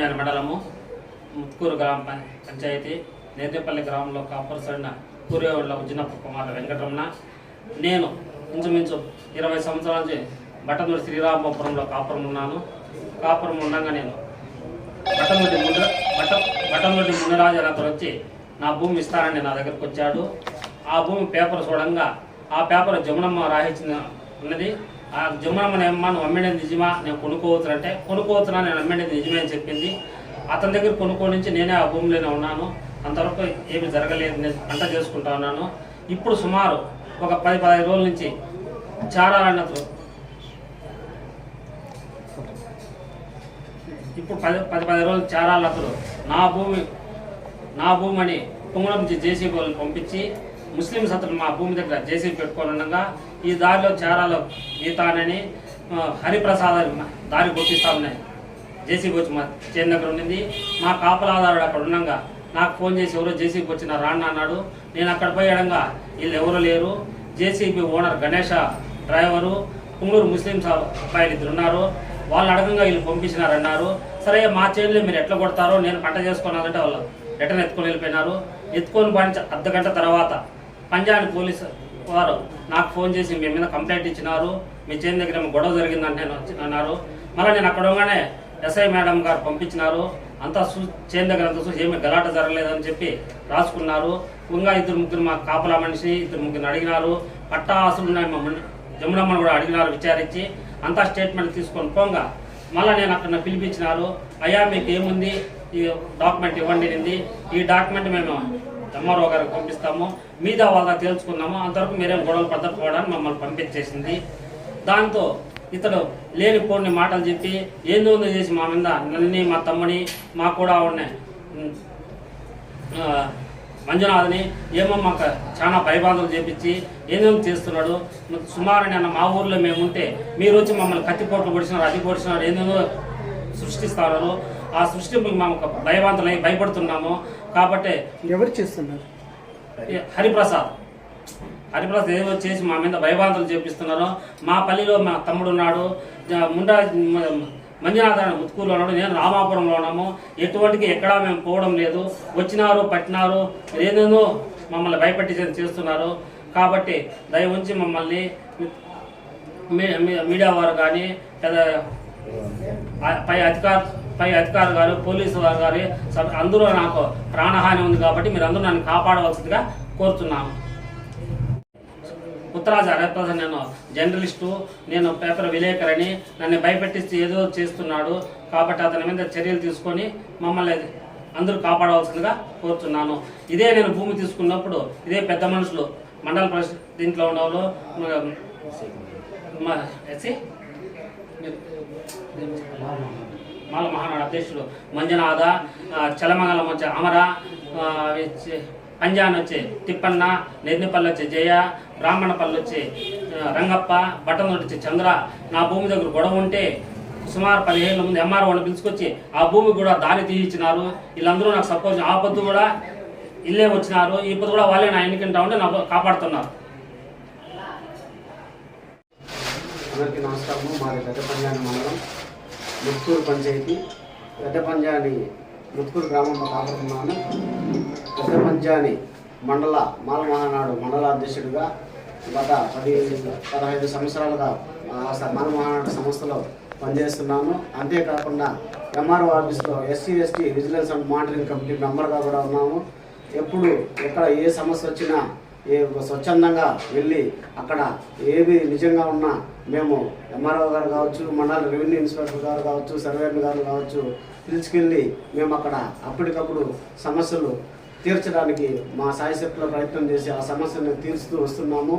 పంజాని మండలము ముత్కూరు గ్రామ పంచాయతీ నేతేపల్లి గ్రామంలో కాపురసడిన కూరేవాళ్ళ ఉజ్జినప్ప కుమార్ వెంకటరమణ. నేను ఇంచుమించు ఇరవై సంవత్సరాల నుంచి బట్టనూరు శ్రీరామపురంలో కాపురం ఉన్నాను. కాపురం ఉండగా నేను బట్టనూరి ముందు బట్ట బట్టనూరి మునిరాజు అతను వచ్చి నా భూమి ఇస్తానని నా దగ్గరకు వచ్చాడు. ఆ భూమి పేపర్ చూడంగా ఆ పేపర్ జమునమ్మ రాయించిన ఉన్నది. ఆ జమునమ్మని అమ్మ నువ్వు అమ్మేది నిజమా? నేను కొనుక్కోవచ్చు అంటే కొనుక్కోవచ్చునా నేను అమ్మేది నిజమే అని చెప్పింది. అతని దగ్గర కొనుక్కోని నుంచి నేనే ఆ భూమిలోనే ఉన్నాను. అంతవరకు ఏమి జరగలేదు. నేను పంట చేసుకుంటా ఉన్నాను. ఇప్పుడు సుమారు ఒక పది పదహైదు రోజుల నుంచి చారా అన్నట్లు ఇప్పుడు పది పది పది రోజులు చారాలు నా భూమి నా భూమి అని పొంగుల నుంచి జేసీబీ వాళ్ళని పంపించి ముస్లిం అతను మా భూమి దగ్గర జేసీబీ పెట్టుకొని ఉండగా ఈ దారిలో చారాలో ఈ తానని హరిప్రసాద్ అని మా ఉన్నాయి. జేసీబీ వచ్చి మా చేను దగ్గర ఉండింది. మా కాపలాదారుడు అక్కడ ఉండగా నాకు ఫోన్ చేసి ఎవరో జేసీబీ వచ్చిన రాన్న అన్నాడు. నేను అక్కడ పోయి వీళ్ళు ఎవరు లేరు. JCB owner Ganesha driver Punganur ముస్లిం అబ్బాయిలు ఇద్దరు ఉన్నారు. వాళ్ళు అడగంగా వీళ్ళు పంపించినారన్నారు సరే మా చేనులో మీరు ఎట్లా కొడతారో నేను పంట చేసుకున్నానంటే వాళ్ళు రిటర్న్ ఎత్తుకొని వెళ్ళిపోయినారు. ఎత్తుకొని పంచ అర్ధ గంట తర్వాత పంజాబ్ పోలీసు వారు నాకు ఫోన్ చేసి మీ మీద కంప్లైంట్ ఇచ్చినారు మీ చేతి దగ్గర గొడవ జరిగిందంటే నేను అన్నారు. మళ్ళీ నేను అక్కడ ఉండగానే ఎస్ఐ మేడం గారు పంపించినారు. అంతా చూ చేతి దగ్గర అంతా చూసి ఏమీ గలాట జరగలేదని చెప్పి రాసుకున్నారు. ఇంకా ఇద్దరు ముగ్గురు మా కాపలా మనిషి ఇద్దరు ముగ్గురు అడిగినారు. పట్టా ఆస్తులు ఉన్నాయి మమ్మల్ని జమునమ్మని కూడా అడిగినారు విచారించి. అంతా స్టేట్మెంట్ తీసుకొని పోగా. మళ్ళీ నేను అక్కడ పిలిపించినారు. అయ్యా మీకు ఏముంది? ఈ డాక్యుమెంట్ ఇవ్వండి ఈ డాక్యుమెంట్ మేము ఎంఆర్ఓ గారికి పంపిస్తాము. మీదా వాళ్ళ తేల్చుకున్నాము అంతవరకు మీరేం గొడవలు పడకపోవడానికి మమ్మల్ని పంపించేసింది. దాంతో ఇతడు లేని పోని మాటలు చెప్పి ఏందో ఉందో చేసి మా మీద? నన్ను మా తమ్ముని మా కూడా ఉన్నాయి మంజునాథ్ని ఏమో మాకు చాలా భయబాధలు చేపించి ఏమేమి చేస్తున్నాడు. సుమారు నిన్న మా ఊర్లో మేము ఉంటే మీరు వచ్చి మమ్మల్ని కత్తిపోట్లు పొడిచినారు అది పొడిచినారు ఏదేదో సృష్టిస్తున్నారు ఆ సృష్టింపులకు మేము ఒక భయభాంతులై భయపడుతున్నాము కాబట్టి ఎవరు చేస్తున్నారు? హరిప్రసాద్. హరిప్రసాద్ ఏదో చేసి మా మీద భయభాంతులు చేపిస్తున్నారు మా పల్లిలో మా తమ్ముడు ఉన్నాడు ముండా మంజునాథ్ ముత్కూరులో ఉన్నాడు నేను రామాపురంలో ఉన్నాము ఎటువంటికి ఎక్కడా మేము పోవడం లేదు వచ్చినారు పట్టినారు ఏదేదో మమ్మల్ని భయపెట్టి చేస్తున్నారు కాబట్టి దయ ఉంచి మమ్మల్ని మీడియా వారు కానీ పై అధికార పై అధికారులు గారు పోలీసు వారు గారు అందరూ నాకు ప్రాణహాని ఉంది కాబట్టి మీరు అందరూ నన్ను కాపాడవలసిందిగా కోరుతున్నాను. ఉత్తరాజ హరిప్రసాద్ నేను జర్నలిస్టు నేను పేపర్ విలేకరని నన్ను భయపెట్టిస్తే ఏదో చేస్తున్నాడు కాబట్టి అతని మీద చర్యలు తీసుకొని మమ్మల్ని అందరూ కాపాడవలసిందిగా కోరుతున్నాను. ఇదే నేను భూమి తీసుకున్నప్పుడు ఇదే పెద్ద మనుషులు మండల పరిషత్ దీంట్లో ఉన్నవాళ్ళు మా ఎస్సీ మాల మహానాడు అధ్యక్షుడు మంజునాథ చలమంగళం వచ్చే అమర పంజాన్ వచ్చి తిప్పన్న నెర్నిపల్లి వచ్చి జయ బ్రాహ్మణపల్లి వచ్చి రంగప్ప బట్టనోటి వచ్చి చంద్ర. నా భూమి దగ్గర గొడవ ఉంటే సుమారు పదిహేనుల ముందు ఎంఆర్ఓని పిలుచుకొచ్చి ఆ భూమి కూడా దారి తీయించినారు. వీళ్ళందరూ నాకు సపోజ్ ఆ పొద్దు కూడా ఇల్లే వచ్చినారు. ఈ పొద్దు కూడా వాళ్ళే నా ఎన్నికంటా ఉంటే నాకు కాపాడుతున్నారు. అందరికీ నమస్కారము. మాది పెద్ద పంజాని మండలం. ముత్తూరు పంచాయతీ పెద్ద పంజాని ముత్తూరు గ్రామంలో కాపాడుతున్నాను పెద్ద పంజాని మండల మాల మహానాడు మండల అధ్యక్షుడిగా గత పది పదహైదు సంవత్సరాలుగా మాలమహానాడు మాల మహానాడు సంస్థలో పనిచేస్తున్నాను అంతేకాకుండా ఎంఆర్ఓ ఆఫీస్లో SC ST vigilance and monitoring committee మెంబర్గా కూడా ఉన్నాము. ఎప్పుడు ఎక్కడ ఏ సమస్య వచ్చినా ఏ స్వచ్ఛందంగా వెళ్ళి అక్కడ ఏది నిజంగా ఉన్నా మేము ఎంఆర్ఓ గారు కావచ్చు మండల రెవెన్యూ ఇన్స్పెక్టర్ గారు కావచ్చు సర్వేర్ గారు కావచ్చు పిలుచుకెళ్ళి మేము అక్కడ అప్పటికప్పుడు సమస్యలు తీర్చడానికి మా సాయశక్తుల ప్రయత్నం చేసి ఆ సమస్యను తీర్చుతూ వస్తున్నాము.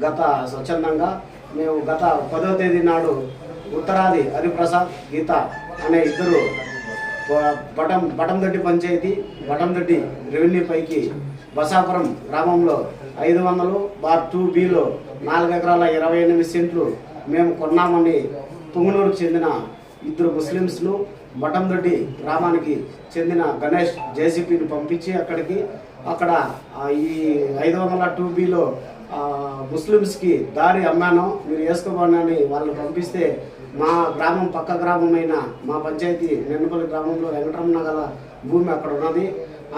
గత స్వచ్ఛందంగా మేము గత పదో తేదీ నాడు ఉత్తరాది హరిప్రసాద్ గీత అనే ఇద్దరు బటం బటందొడ్డి పంచాయతీ బటందొడ్డి రెవెన్యూ పైకి బసాపురం గ్రామంలో ఐదు వందలు బార్ టూ బిలో నాలుగు ఎకరాల ఇరవై ఎనిమిది సెంట్లు మేము కొన్నామని పుంగనూరుకు చెందిన ఇద్దరు ముస్లిమ్స్ను మఠందొడ్డి గ్రామానికి చెందిన గణేష్ జేసీపీని పంపించి అక్కడికి అక్కడ ఈ ఐదు వందల టూ బిలో ముస్లిమ్స్కి దారి అమ్మాను. మీరు వేసుకోమని అని వాళ్ళు పంపిస్తే మా గ్రామం పక్క గ్రామమైన మా పంచాయతీ నెన్నపల్లి గ్రామంలో వెంకటరమణ గల భూమి అక్కడ ఉన్నది.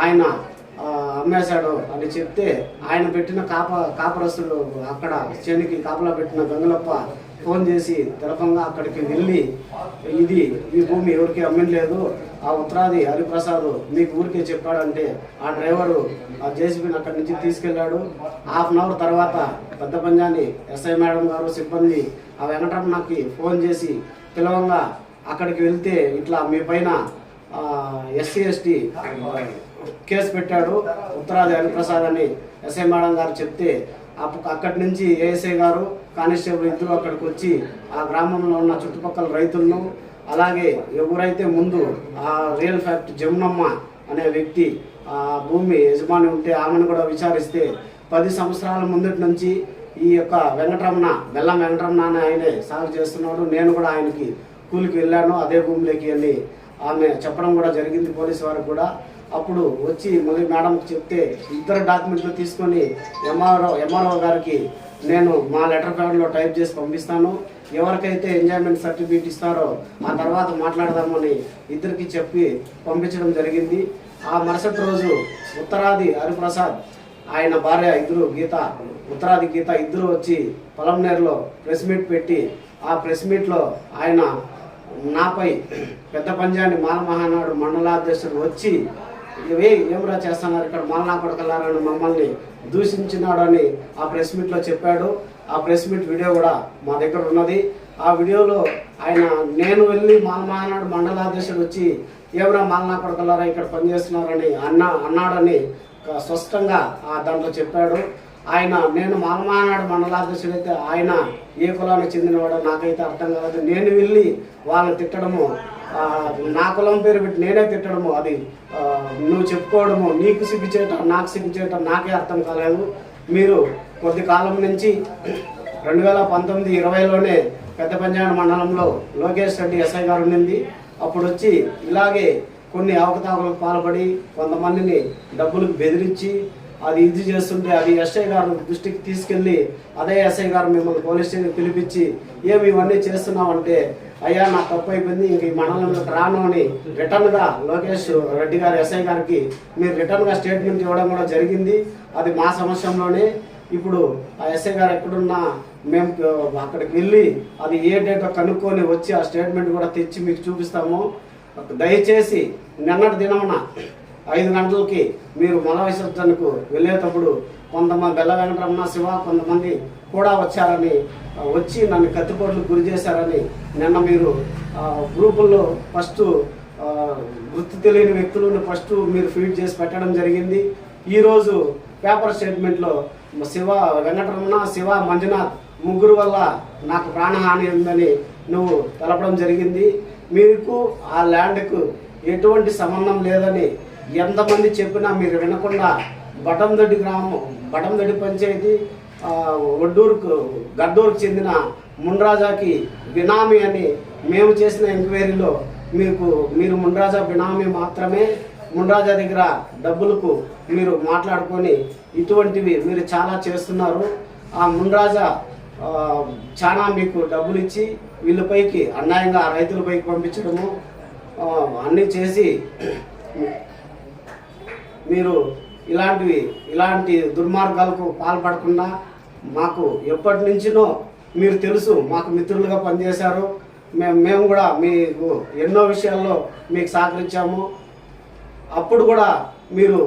ఆయన అమ్మేశాడు అని చెప్తే ఆయన పెట్టిన కాప కాపరస్తుడు అక్కడ చేనికి కాపలా పెట్టిన గంగులప్ప ఫోన్ చేసి తెలపంగా అక్కడికి వెళ్ళి ఇది ఈ భూమి ఎవరికి అమ్మలేదు ఆ ఉత్తరాది హరిప్రసాద్ మీకు ఊరికే చెప్పాడంటే ఆ డ్రైవరు ఆ జేసీబీని అక్కడి నుంచి తీసుకెళ్ళాడు. హాఫ్ అన్ అవర్ తర్వాత పెద్ద పంజాని ఎస్ఐ మేడం గారు సిబ్బంది ఆ వెంకటరమణకి ఫోన్ చేసి పిలవంగా అక్కడికి వెళ్తే ఇట్లా మీ పైన ఎస్సీ ఎస్టీ కేసు పెట్టాడు. ఉత్తరాది హరిప్రసాద్ అని ఎస్ఐ మేడం గారు చెప్తే అక్కడి నుంచి ఏఎస్ఐ గారు కానిస్టేబుల్ ఇద్దరు అక్కడికి వచ్చి ఆ గ్రామంలో ఉన్న చుట్టుపక్కల రైతులను అలాగే ఎవరైతే ముందు ఆ రియల్ ఫ్యాక్ట్ జమునమ్మ అనే వ్యక్తి ఆ భూమి యజమాని ఉంటే ఆమెను కూడా విచారిస్తే పది సంవత్సరాల ముందటి నుంచి ఈ యొక్క వెంకటరమణ బెల్లం వెంకటరమణ అని ఆయనే సాగు చేస్తున్నాడు. నేను కూడా ఆయనకి కూలికి వెళ్ళాను. అదే భూమిలోకి అని ఆమె చెప్పడం కూడా జరిగింది పోలీసు వారికి కూడా. అప్పుడు వచ్చి మళ్ళీ మేడంకి చెప్తే ఇద్దరు డాక్యుమెంట్లు తీసుకొని ఎంఆర్ఓ ఎంఆర్ఓ గారికి నేను మా లెటర్ ప్యాడ్లో టైప్ చేసి పంపిస్తాను. ఎవరికైతే ఎంజాయ్మెంట్ సర్టిఫికేట్ ఇస్తారో ఆ తర్వాత మాట్లాడదామని ఇద్దరికి చెప్పి పంపించడం జరిగింది. ఆ మరుసటి రోజు ఉత్తరాది హరిప్రసాద్ ఆయన భార్య ఇద్దరు గీత ఉత్తరాది గీత ఇద్దరు వచ్చి పొలంనేరులో ప్రెస్ మీట్ పెట్టి ఆ ప్రెస్ మీట్లో ఆయన నాపై పెద్ద పంజాని మాల మహానాడు మండలాధ్యక్షుడు వచ్చి ఇవే ఏమరా చేస్తున్నారు? ఇక్కడ మాలనా కొడకలారని మమ్మల్ని దూషించినాడని ఆ ప్రెస్ మీట్లో చెప్పాడు. ఆ ప్రెస్ మీట్ వీడియో కూడా మా దగ్గర ఉన్నది. ఆ వీడియోలో ఆయన నేను వెళ్ళి మాలమానాడు మండలాధ్యక్షుడు వచ్చి ఏమరా మాలనా కొడకలారా ఇక్కడ పనిచేస్తున్నారని అన్న అన్నాడని స్పష్టంగా ఆ దాంట్లో చెప్పాడు. ఆయన నేను మాలమానాడు మండలాధ్యక్షుడు అయితే ఆయన ఏ కులానికి చెందినవాడో నాకైతే అర్థం కాలేదు. నేను వెళ్ళి వాళ్ళని తిట్టడము నా కులం పేరు పెట్టి నేనే తిట్టడము అది నువ్వు చెప్పుకోవడము నీకు సిగ్గుచేయటం నాకు సిగ్గుచేయటం నాకే అర్థం కాలేదు. మీరు కొద్ది కాలం నుంచి రెండు వేల పంతొమ్మిది ఇరవైలోనే పెద్ద పంజాబ్ మండలంలో లోకేష్ రెడ్డి ఎస్ఐ గారు ఉండింది. అప్పుడు వచ్చి ఇలాగే కొన్ని అవకతవకలకు పాల్పడి కొంతమందిని డబ్బులకు బెదిరించి అది ఇది చేస్తుంటే అది ఎస్ఐ గారు దృష్టికి తీసుకెళ్ళి అదే ఎస్ఐ గారు మిమ్మల్ని పోలీస్ స్టేషన్ పిలిపించి ఏమి ఇవన్నీ చేస్తున్నామంటే అయ్యా నా తప్పు అయిపోయింది ఇంక ఈ మండలంలోకి రాను అని రిటర్న్గా లోకేష్ రెడ్డి గారు ఎస్ఐ గారికి మీరు రిటర్న్గా స్టేట్మెంట్ ఇవ్వడం కూడా జరిగింది. అది మా సమస్యంలోనే. ఇప్పుడు ఆ ఎస్ఐ గారు ఎక్కడున్నా మేము అక్కడికి వెళ్ళి అది ఏ డేటో కనుక్కొని వచ్చి ఆ స్టేట్మెంట్ కూడా తెచ్చి మీకు చూపిస్తాము. దయచేసి నిన్నటి దినమున ఐదు గంటలకి మీరు మల విసర్జనకు వెళ్ళేటప్పుడు కొంతమంది బెల్ల వెంకటరమణ శివ కొంతమంది కూడా వచ్చారని వచ్చి నన్ను కత్తిపోట్లు గురి చేశారని నిన్న మీరు గ్రూపుల్లో ఫస్ట్ గుర్తు తెలియని వ్యక్తులను ఫస్ట్ మీరు ఫీడ్ చేసి పెట్టడం జరిగింది. ఈరోజు పేపర్ స్టేట్మెంట్లో శివ వెంకటరమణ శివ మంజునాథ్ ముగ్గురు వల్ల నాకు ప్రాణహాని ఉందని నువ్వు తెలపడం జరిగింది. మీకు ఆ ల్యాండ్కు ఎటువంటి సంబంధం లేదని ఎంతమంది చెప్పినా మీరు వినకుండా బటందొడ్డి గ్రామం బటందొడ్డి పంచాయతీ ఒడ్డూరుకు గడ్డూరుకు చెందిన మున్రాజాకి బినామీ అని మేము చేసిన ఎంక్వైరీలో మీకు మీరు మున్రాజా బినామీ మాత్రమే మున్రాజా దగ్గర డబ్బులకు మీరు మాట్లాడుకొని ఇటువంటివి మీరు చాలా చేస్తున్నారు. ఆ మున్రాజా చాలా మీకు డబ్బులు ఇచ్చి వీళ్ళపైకి అన్యాయంగా రైతులపైకి పంపించడము అన్నీ చేసి మీరు ఇలాంటివి ఇలాంటి దుర్మార్గాలకు పాల్పడకుండా మాకు ఎప్పటి నుంచినో మీరు తెలుసు మాకు మిత్రులుగా పనిచేశారు. మేము మేము కూడా మీకు ఎన్నో విషయాల్లో మీకు సహకరించాము. అప్పుడు కూడా మీరు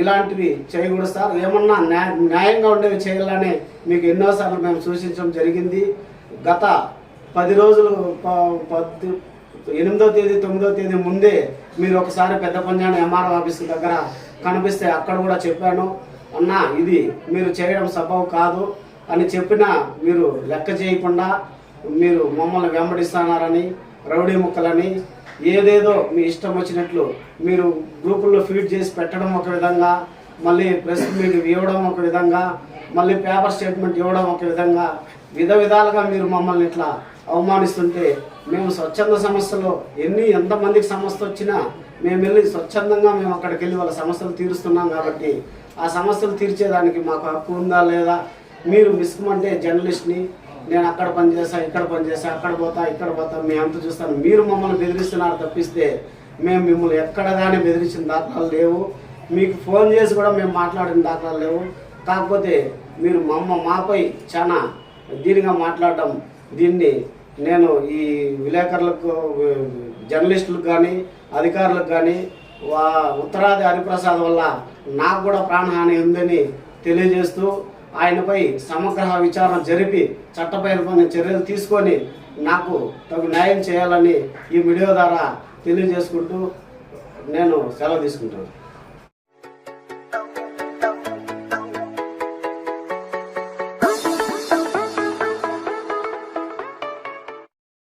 ఇలాంటివి చేయకూడదు సార్. ఏమన్నా న్యాయ న్యాయంగా ఉండేవి చేయాలని మీకు ఎన్నోసార్లు మేము సూచించడం జరిగింది. గత పది రోజులు పది ఎనిమిదో తేదీ తొమ్మిదో తేదీ ముందే మీరు ఒకసారి పెద్ద పంజాని ఎంఆర్ఓ ఆఫీస్ దగ్గర కనిపిస్తే అక్కడ కూడా చెప్పాను అన్న ఇది మీరు చేయడం సబబు కాదు అని చెప్పినా మీరు లెక్క చేయకుండా మీరు మమ్మల్ని వెంబడిస్తున్నారని రౌడీ ముక్కలని ఏదేదో మీ ఇష్టం వచ్చినట్లు మీరు గ్రూపుల్లో ఫీడ్ చేసి పెట్టడం ఒక విధంగా మళ్ళీ ప్రెస్ మీట్ ఇవ్వడం ఒక విధంగా మళ్ళీ పేపర్ స్టేట్మెంట్ ఇవ్వడం ఒక విధంగా విధ విధాలుగా మీరు మమ్మల్ని ఇట్లా అవమానిస్తుంటే మేము స్వచ్ఛంద సంస్థలో ఎన్ని ఎంతమందికి సమస్య వచ్చినా మేము వెళ్ళి స్వచ్ఛందంగా మేము అక్కడికి వెళ్ళి వాళ్ళ సమస్యలు తీరుస్తున్నాం కాబట్టి ఆ సమస్యలు తీర్చేదానికి మాకు హక్కు ఉందా లేదా? మీరు మిస్కమంటే జర్నలిస్ట్ని నేను అక్కడ పని ఇక్కడ పని అక్కడ పోతా ఇక్కడ పోతా మీ అంత చూస్తాను. మీరు మమ్మల్ని బెదిరిస్తున్నారు తప్పిస్తే మేము మిమ్మల్ని ఎక్కడ కానీ బెదిరించిన దాఖలాలు లేవు. మీకు ఫోన్ చేసి కూడా మేము మాట్లాడిన దాఖలాలు లేవు. కాకపోతే మీరు మమ్మ మాపై చాలా దీనిగా మాట్లాడడం దీన్ని నేను ఈ విలేకరులకు జర్నలిస్టులకు కానీ అధికారులకు కానీ వా ఉత్తరాది హరిప్రసాద్ వల్ల నాకు కూడా ప్రాణహాని ఉందని తెలియజేస్తూ ఆయనపై సమగ్ర విచారణ జరిపి చట్టపరమైన చర్యలు తీసుకొని నాకు తగు న్యాయం చేయాలని ఈ వీడియో ద్వారా తెలియజేసుకుంటూ నేను సెలవు తీసుకుంటాను